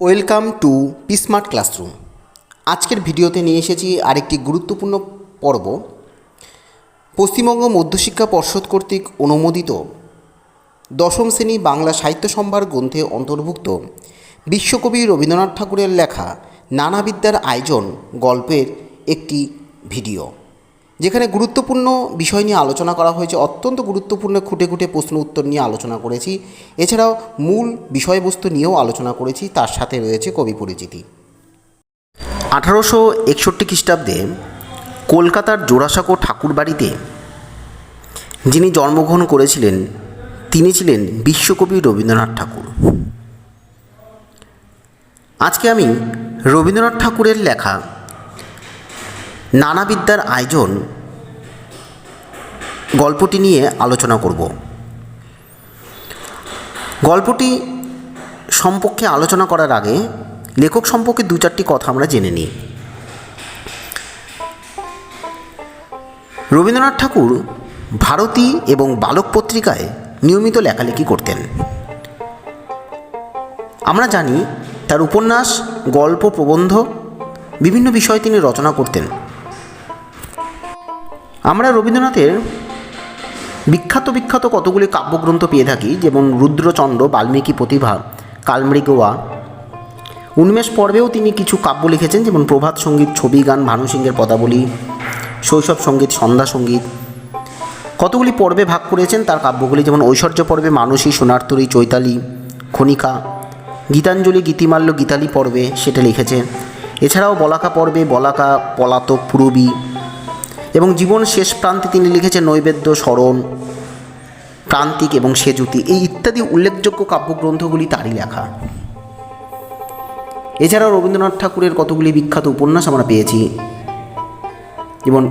Welcome to পিসমার্ট classroom আজকের ভিডিওতে নিয়ে এসেছি আরেকটি গুরুত্বপূর্ণ পর্ব। পশ্চিমবঙ্গ মধ্যশিক্ষা পর্ষদ কর্তৃক অনুমোদিত দশম শ্রেণি বাংলা সাহিত্য সম্ভার গ্রন্থে অন্তর্ভুক্ত বিশ্বকবি রবীন্দ্রনাথ ঠাকুরের লেখা নানাবিদ্যার আয়োজন গল্পের একটি ভিডিও। যেখানে গুরুত্বপূর্ণ বিষয় নিয়ে আলোচনা করা হয়েছে, অত্যন্ত গুরুত্বপূর্ণ খুঁটে খুঁটে প্রশ্ন উত্তর নিয়ে আলোচনা করেছি। এছাড়াও মূল বিষয়বস্তু নিয়েও আলোচনা করেছি, তার সাথে রয়েছে কবি পরিচিতি। আঠারোশো একষট্টি খ্রিস্টাব্দে কলকাতার জোড়াসাঁকো ঠাকুরবাড়িতে যিনি জন্মগ্রহণ করেছিলেন, তিনি ছিলেন বিশ্বকবি রবীন্দ্রনাথ ঠাকুর। আজকে আমি রবীন্দ্রনাথ ঠাকুরের লেখা নানাবিদ্যার আয়োজন গল্পটি নিয়ে আলোচনা করব। গল্পটি সম্পর্কে আলোচনা করার আগে লেখক সম্পর্কে দু চারটি কথা আমরা জেনে নিই। রবীন্দ্রনাথ ঠাকুর ভারতী এবং বালক পত্রিকায় নিয়মিত লেখালেখি করতেন। আমরা জানি তার উপন্যাস, গল্প, প্রবন্ধ, বিভিন্ন বিষয় তিনি রচনা করতেন। আমরা রবীন্দ্রনাথের বিখ্যাত বিখ্যাত কতগুলি কাব্যগ্রন্থ পেয়ে থাকি, যেমন রুদ্রচন্দ্র, বাল্মীকি প্রতিভা কালমৃগোয়া উন্মেষ পর্বেও তিনি কিছু কাব্য লিখেছেন, যেমন প্রভাত সংগীত, ছবি গান, ভানু সিংহের পদাবলী, শৈশব সংগীত, সন্ধ্যা সংগীত। কতগুলি পর্বে ভাগ করেছেন তার কাব্যগুলি, যেমন ঐশ্বর্য পর্বে মানসী, সোনারতরী, চৈতালি, খনিকা, গীতাঞ্জলি, গীতিমাল্য, গীতালি পর্বে সেটা লিখেছে। এছাড়াও বলাকা পর্বে বলাকা, পলাতক, পুরবী এবং জীবন শেষ প্রান্তে তিনি লিখেছেন নৈবেদ্য, স্মরণ, প্রান্তিক এবং সেজুতি। এই ইত্যাদি উল্লেখযোগ্য কাব্যগ্রন্থগুলি তারই লেখা। এছাড়াও রবীন্দ্রনাথ ঠাকুরের কতগুলি বিখ্যাত উপন্যাস আমরা পেয়েছি। যেমন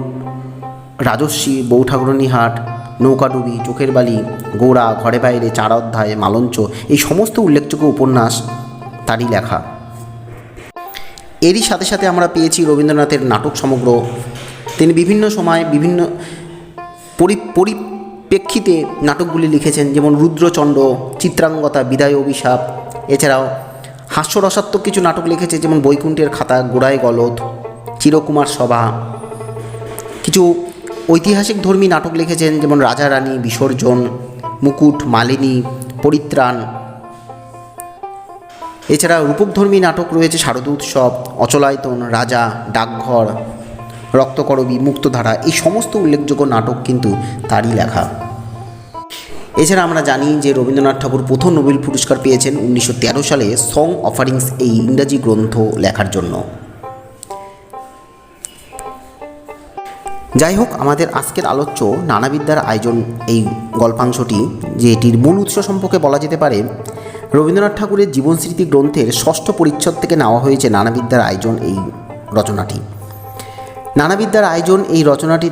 রাজস্বী বউ ঠাকুরনী হাট নৌকাডুবি চোখের বালি, গোড়া, ঘরে বাইরে, চার অধ্যায়, মালঞ্চ, এই সমস্ত উল্লেখযোগ্য উপন্যাস তারই লেখা। এরই সাথে সাথে আমরা পেয়েছি রবীন্দ্রনাথের নাটক সমগ্র তিনি বিভিন্ন সময় বিভিন্ন পরি, পরিপ্রেক্ষিতে নাটকগুলি লিখেছেন, যেমন রুদ্রচন্দ্র চিত্রাঙ্গতা, বিদায় অভিশাপ, এছাড়াও হাস্যরসাত্মক কিছু নাটক লিখেছে, যেমন বৈকুণ্ঠের খাতা, গোড়ায় গলদ, চিরকুমার সভা। কিছু ঐতিহাসিক ধর্মী নাটক লিখেছেন, যেমন রাজা রানী বিসর্জন, মুকুট, মালিনী, পরিত্রাণ। এছাড়া রূপকধর্মী নাটক রয়েছে শারদ উৎসব অচলায়তন, রাজা, ডাকঘর। রক্তকরবী, মুক্তধারা, এই সমস্ত উল্লেখযোগ্য নাটক কিন্তু তারই লেখা। এছাড়া আমরা জানি যে রবীন্দ্রনাথ ঠাকুর প্রথম নোবেল পুরস্কার পেয়েছেন উনিশশো তেরো সালে সং অফারিংস এই ইংরাজি গ্রন্থ লেখার জন্য। যাই হোক, আমাদের আজকের আলোচ্য নানাবিদ্যার আয়োজন এই গল্পাংশটি, যে এটির মূল উৎস সম্পর্কে বলা যেতে পারে, রবীন্দ্রনাথ ঠাকুরের জীবনস্মৃতি গ্রন্থের ষষ্ঠ পরিচ্ছদ থেকে নেওয়া হয়েছে নানাবিদ্যার আয়োজন এই রচনাটি। নানাবিদ্যার আয়োজন এই রচনাটি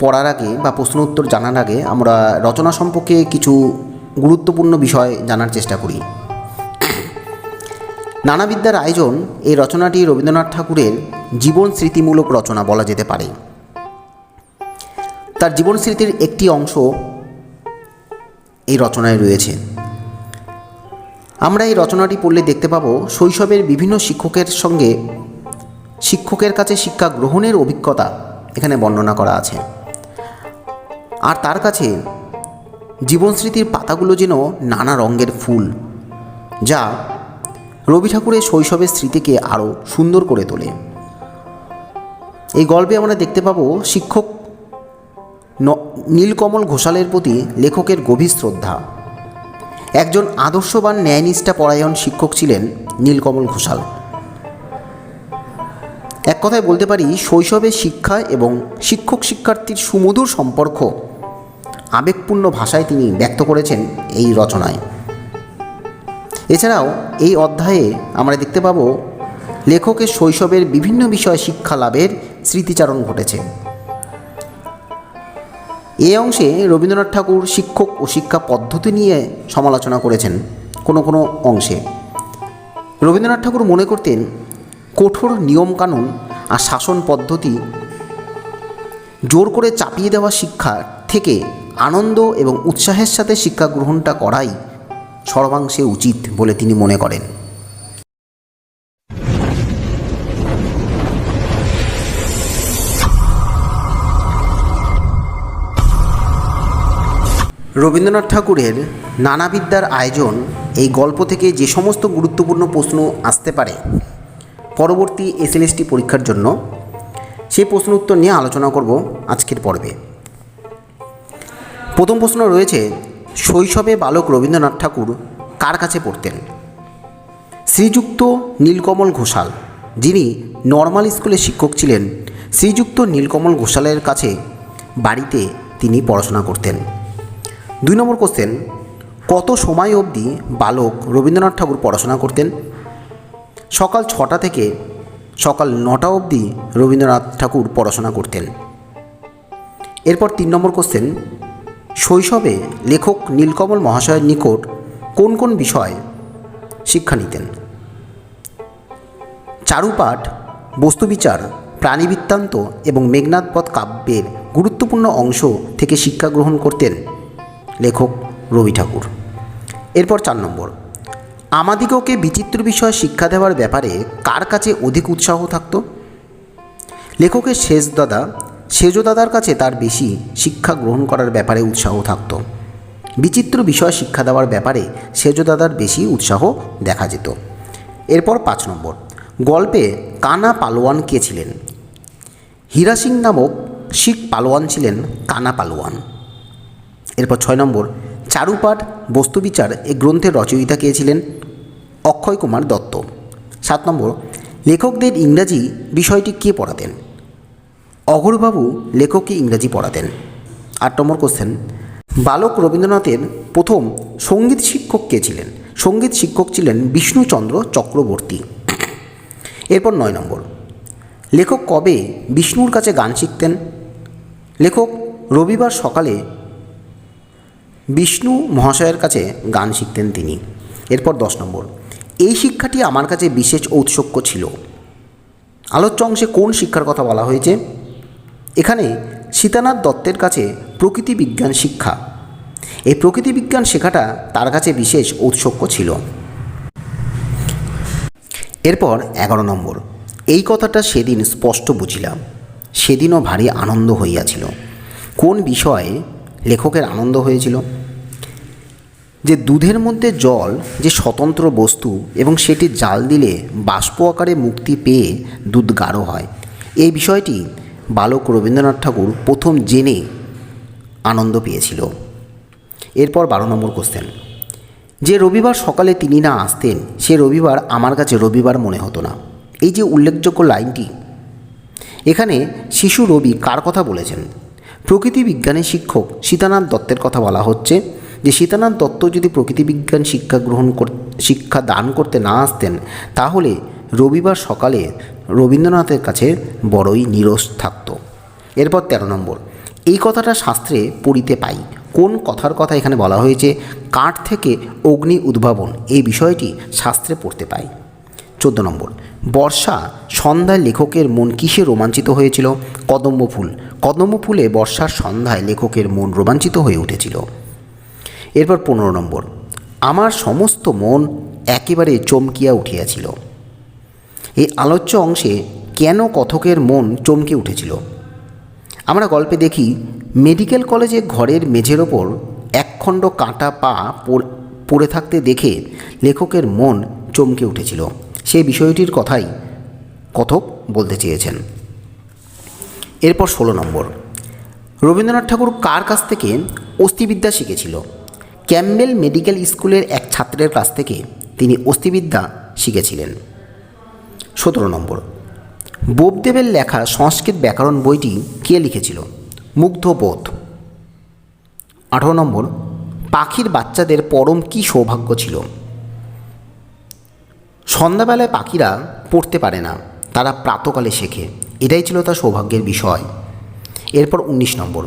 পড়ার আগে বা প্রশ্ন উত্তর জানার আগে আমরা রচনা সম্পর্কে কিছু গুরুত্বপূর্ণ বিষয় জানার চেষ্টা করি। নানাবিদ্যার আয়োজন এই রচনাটি রবীন্দ্রনাথ ঠাকুরের জীবন স্মৃতিমূলক রচনা বলা যেতে পারে। তার জীবন স্মৃতির একটি অংশ এই রচনায় রয়েছে। আমরা এই রচনাটি পড়লে দেখতে পাবো শৈশবের বিভিন্ন শিক্ষকের সঙ্গে শিক্ষকের কাছে শিক্ষা গ্রহণের অভিজ্ঞতা এখানে বর্ণনা করা আছে। আর তার কাছে জীবন স্মৃতির পাতাগুলো যেন নানা রঙের ফুল, যা রবি ঠাকুরের শৈশবের স্মৃতিকে আরও সুন্দর করে তোলে। এই গল্পে আমরা দেখতে পাবো শিক্ষক নীলকমল ঘোষালের প্রতি লেখকের গভীর শ্রদ্ধা। একজন আদর্শবান ন্যায়নিষ্ঠা পরায়ণ শিক্ষক ছিলেন নীলকমল ঘোষাল। এক কথায় বলতে পারি, শৈশবে শিক্ষা এবং শিক্ষক শিক্ষার্থীর সুমধুর সম্পর্ক আবেগপূর্ণ ভাষায় তিনি ব্যক্ত করেছেন এই রচনায়। এছাড়াও এই অধ্যায়ে আমরা দেখতে পাব, লেখকের শৈশবের বিভিন্ন বিষয়ে শিক্ষা লাভের স্মৃতিচারণ ঘটেছে। এ অংশে রবীন্দ্রনাথ ঠাকুর শিক্ষক ও শিক্ষা পদ্ধতি নিয়ে সমালোচনা করেছেন কোনো কোনো অংশে। রবীন্দ্রনাথ ঠাকুর মনে করতেন কঠোর নিয়মকানুন আর শাসন পদ্ধতি জোর করে চাপিয়ে দেওয়া শিক্ষা থেকে আনন্দ এবং উৎসাহের সাথে শিক্ষা গ্রহণটা করাই সর্বাংশে উচিত বলে তিনি মনে করেন। রবীন্দ্রনাথ ঠাকুরের নানাবিদ্যার আয়োজন এই গল্প থেকে যে সমস্ত গুরুত্বপূর্ণ প্রশ্ন আসতে পারে পরবর্তী এসএলএসটি পরীক্ষার জন্য সেই প্রশ্ন উত্তর নিয়ে আলোচনা করব আজকের পর্বে। প্রথম প্রশ্ন রয়েছে, শৈশবে বালক রবীন্দ্রনাথ ঠাকুর কার কাছে পড়তেন? শ্রীযুক্ত নীলকমল ঘোষাল, যিনি নর্মাল স্কুলের শিক্ষক ছিলেন, শ্রীযুক্ত নীলকমল ঘোষালের কাছে বাড়িতে তিনি পড়াশোনা করতেন। দুই নম্বর কোশ্চেন কত সময় অবধি বালক রবীন্দ্রনাথ ঠাকুর পড়াশোনা করতেন? সকাল ছটা থেকে সকাল নটা অবধি রবীন্দ্রনাথ ঠাকুর পড়াশোনা করতেন। এরপর তিন নম্বর কোশ্চেন শৈশবে লেখক নীলকমল মহাশয়ের নিকট কোন কোন বিষয় শিক্ষা নিতেন? চারুপাঠ, বস্তুবিচার, প্রাণীবৃত্তান্ত এবং মেঘনাথপথ কাব্যের গুরুত্বপূর্ণ অংশ থেকে শিক্ষা গ্রহণ করতেন লেখক রবি ঠাকুর। এরপর চার নম্বর আমাদিগকে বিচিত্র বিষয় শিক্ষা দেওয়ার ব্যাপারে কার কাছে অধিক উৎসাহ থাকতো? লেখকের শেষ দাদা, সেজ দাদার কাছে তার বেশি শিক্ষা গ্রহণ করার ব্যাপারে উৎসাহ থাকতো। বিচিত্র বিষয় শিক্ষা দেওয়ার ব্যাপারে সেজ দাদার বেশি উৎসাহ দেখা যেত। এরপর পাঁচ নম্বর, গল্পে কানা পালোয়ান কে ছিলেন? হীরা সিং নামক শিখ পালোয়ান ছিলেন কানা পালোয়ান। এরপর ছয় নম্বর চারুপাঠ, বস্তুবিচার এই গ্রন্থের রচয়িতা কে ছিলেন? অক্ষয় কুমার দত্ত। সাত নম্বর, লেখকদের ইংরাজি বিষয়টি কে পড়াতেন? অঘরবাবু লেখককে ইংরাজি পড়াতেন। আট নম্বর কোশ্চেন বালক রবীন্দ্রনাথের প্রথম সংগীত শিক্ষক কে ছিলেন? সংগীত শিক্ষক ছিলেন বিষ্ণুচন্দ্র চক্রবর্তী। এরপর নয় নম্বর, লেখক কবে বিষ্ণুর কাছে গান শিখতেন? লেখক রবিবার সকালে বিষ্ণু মহাশয়ের কাছে গান শিখতেন তিনি। এরপর দশ নম্বর। এই শিক্ষাটি আমার কাছে বিশেষ ঔৎসুক্য ছিল। আলোচ্য অংশে কোন শিক্ষার কথা বলা হয়েছে? এখানে সীতানাথ দত্তের কাছে প্রকৃতি বিজ্ঞান শিক্ষা। এই প্রকৃতি বিজ্ঞান শেখাটা তার কাছে বিশেষ ঔৎসুক্য ছিল। এরপর এগারো নম্বর। এই কথাটা সেদিন স্পষ্ট বুঝিলাম। সেদিনও ভারী আনন্দ হইয়াছিল। কোন বিষয়ে লেখকের আনন্দ হয়েছিল যে দুধের মধ্যে জল যে স্বতন্ত্র বস্তু এবং সেটি জাল দিলে বাষ্প আকারে মুক্তি পেয়ে দুধ গাঢ় হয়। এই বিষয়টি বালক রবীন্দ্রনাথ ঠাকুর প্রথম জেনে আনন্দ পেয়েছিল। এরপর বারো নম্বর কোশ্চেন যে রবিবার সকালে তিনি না আসতেন, সে রবিবার আমার কাছে রবিবার মনে হতো না। এই যে উল্লেখযোগ্য লাইনটি, এখানে শিশু রবি কার কথা বলেছেন? প্রকৃতি বিজ্ঞানের শিক্ষক সীতানাথ দত্তের কথা বলা হচ্ছে যে সীতানাথ দত্ত যদি প্রকৃতি বিজ্ঞান শিক্ষা গ্রহণ শিক্ষা দান করতে না আসতেন, তাহলে রবিবার সকালে রবীন্দ্রনাথের কাছে বড়ই নিরস থাকত। এরপর তেরো নম্বর, এই কথাটা শাস্ত্রে পড়িতে পাই। কোন কথার কথা এখানে বলা হয়েছে? কাঠ থেকে অগ্নি উদ্ভাবন, এই বিষয়টি শাস্ত্রে পড়তে পাই। চোদ্দ নম্বর, বর্ষা সন্ধ্যায় লেখকের মন কিসে রোমাঞ্চিত হয়েছিল? কদম্ব ফুল কদম্ব ফুলে বর্ষার সন্ধ্যায় লেখকের মন রোমাঞ্চিত হয়ে উঠেছিল। এরপর পনেরো নম্বর। আমার সমস্ত মন একেবারে চমকিয়া উঠিয়াছিল। এই আলোচ্য অংশে কেন কথকের মন চমকে উঠেছিল? আমরা গল্পে দেখি, মেডিকেল কলেজে ঘরের মেঝের ওপর একখণ্ড কাঁটা পা পড়ে থাকতে দেখে লেখকের মন চমকে উঠেছিল। সেই বিষয়টির কথাই কথক বলতে চেয়েছেন। এরপর ষোলো নম্বর। রবীন্দ্রনাথ ঠাকুর কার কাছ থেকে অস্থিবিদ্যা শিখেছিল? ক্যাম্বেল মেডিকেল স্কুলের এক ছাত্রের কাছ থেকে তিনি অস্থিবিদ্যা শিখেছিলেন। সতেরো নম্বর। বোপদেবের লেখা সংস্কৃত ব্যাকরণ বইটি কে লিখেছিল? মুগ্ধবোধ আঠারো নম্বর। পাখির বাচ্চাদের পরম কি সৌভাগ্য ছিল? সন্ধ্যাবেলায় পাখিরা পড়তে পারে না, তারা প্রাতকালে শেখে। এটাই ছিল তার সৌভাগ্যের বিষয়। এরপর উনিশ নম্বর।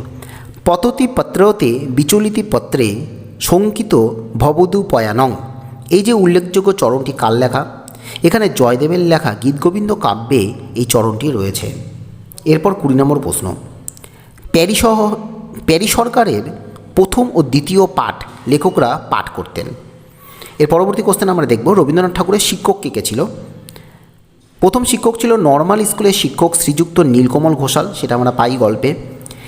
পততি পত্রতে বিচলিতি পত্রে শঙ্কিত ভবদু পয়ানং। এই যে উল্লেখযোগ্য চরণটি কার লেখা? এখানে জয়দেবের লেখা গীতগোবিন্দ কাব্যে এই চরণটি রয়েছে। এরপর কুড়ি নম্বর প্রশ্ন। প্যারিসহ, প্যারি সরকারের প্রথম ও দ্বিতীয় পাঠ লেখকরা পাঠ করতেন। এর পরবর্তী কোশ্চেন আমরা দেখব রবীন্দ্রনাথ ঠাকুরের শিক্ষক কে কে ছিল? প্রথম শিক্ষক ছিল নর্মাল স্কুলের শিক্ষক শ্রীযুক্ত নীলকমল ঘোষাল, সেটা আমরা পাই গল্পে।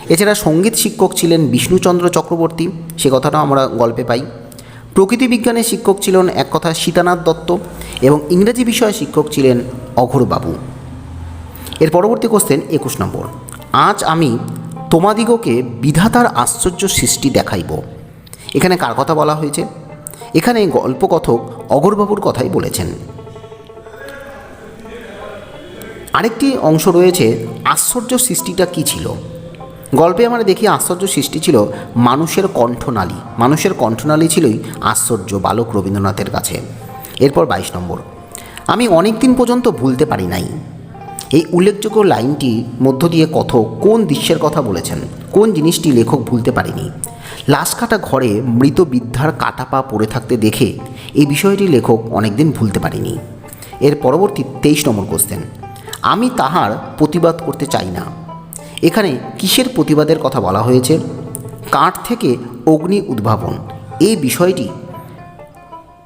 এছাড়া সংগীত শিক্ষক ছিলেন বিষ্ণুচন্দ্র চক্রবর্তী, সে কথাটাও আমরা গল্পে পাই। প্রকৃতি বিজ্ঞানের শিক্ষক ছিলেন এক কথা সীতানাথ দত্ত এবং ইংরেজি বিষয়ে শিক্ষক ছিলেন অঘোরবাবু এর পরবর্তী কোশ্চেন একুশ নম্বর। আজ আমি তোমাদিগকে বিধাতার আশ্চর্য সৃষ্টি দেখাইব। এখানে কার কথা বলা হয়েছে? এখানে গল্পকথক অগরবাবুর কথাই বলেছেন। আরেকটি অংশ রয়েছে, আশ্চর্য সৃষ্টিটা কি ছিল? গল্পে আমরা দেখি আশ্চর্য সৃষ্টি ছিল মানুষের কণ্ঠনালী। মানুষের কণ্ঠনালী ছিলই আশ্চর্য বালক রবীন্দ্রনাথের কাছে। এরপর বাইশ নম্বর। আমি অনেক দিন পর্যন্ত ভুলতে পারি নাই। এই উল্লেখযোগ্য লাইনটি মধ্য দিয়ে কথক কোন দৃশ্যের কথা বলেছেন? কোন জিনিসটি লেখক ভুলতে পারেনি? লাশ কাটা ঘরে মৃত বৃদ্ধার কাটা পা পড়ে থাকতে দেখে এই বিষয়টি লেখক অনেকদিন ভুলতে পারেনি। এর পরবর্তী তেইশ নম্বর কোশ্চেন আমি তাহার প্রতিবাদ করতে চাই না। এখানে কিসের প্রতিবাদের কথা বলা হয়েছে? কাঠ থেকে অগ্নি উদ্ভাবন, এই বিষয়টি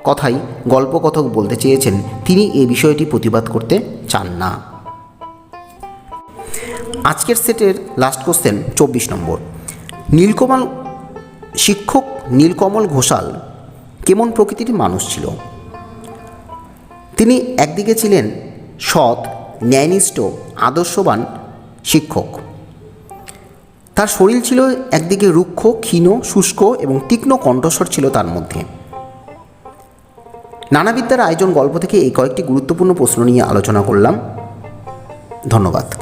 কথাই গল্পকথক বলতে চেয়েছেন, তিনি এই বিষয়টি প্রতিবাদ করতে চান না। আজকের সেটের লাস্ট কোশ্চেন চব্বিশ নম্বর। নীলকমল, শিক্ষক নীলকমল ঘোষাল কেমন প্রকৃতির মানুষ ছিল? তিনি একদিকে ছিলেন সৎ ন্যায়নিষ্ঠ আদর্শবান শিক্ষক। তার শরীর ছিল একদিকে রুক্ষ, ক্ষীণ, শুষ্ক এবং তীক্ষ্ণ কণ্ঠস্বর ছিল তার মধ্যে। নানাবিদ্যার আয়োজন গল্প থেকে এই কয়েকটি গুরুত্বপূর্ণ প্রশ্ন নিয়ে আলোচনা করলাম। ধন্যবাদ।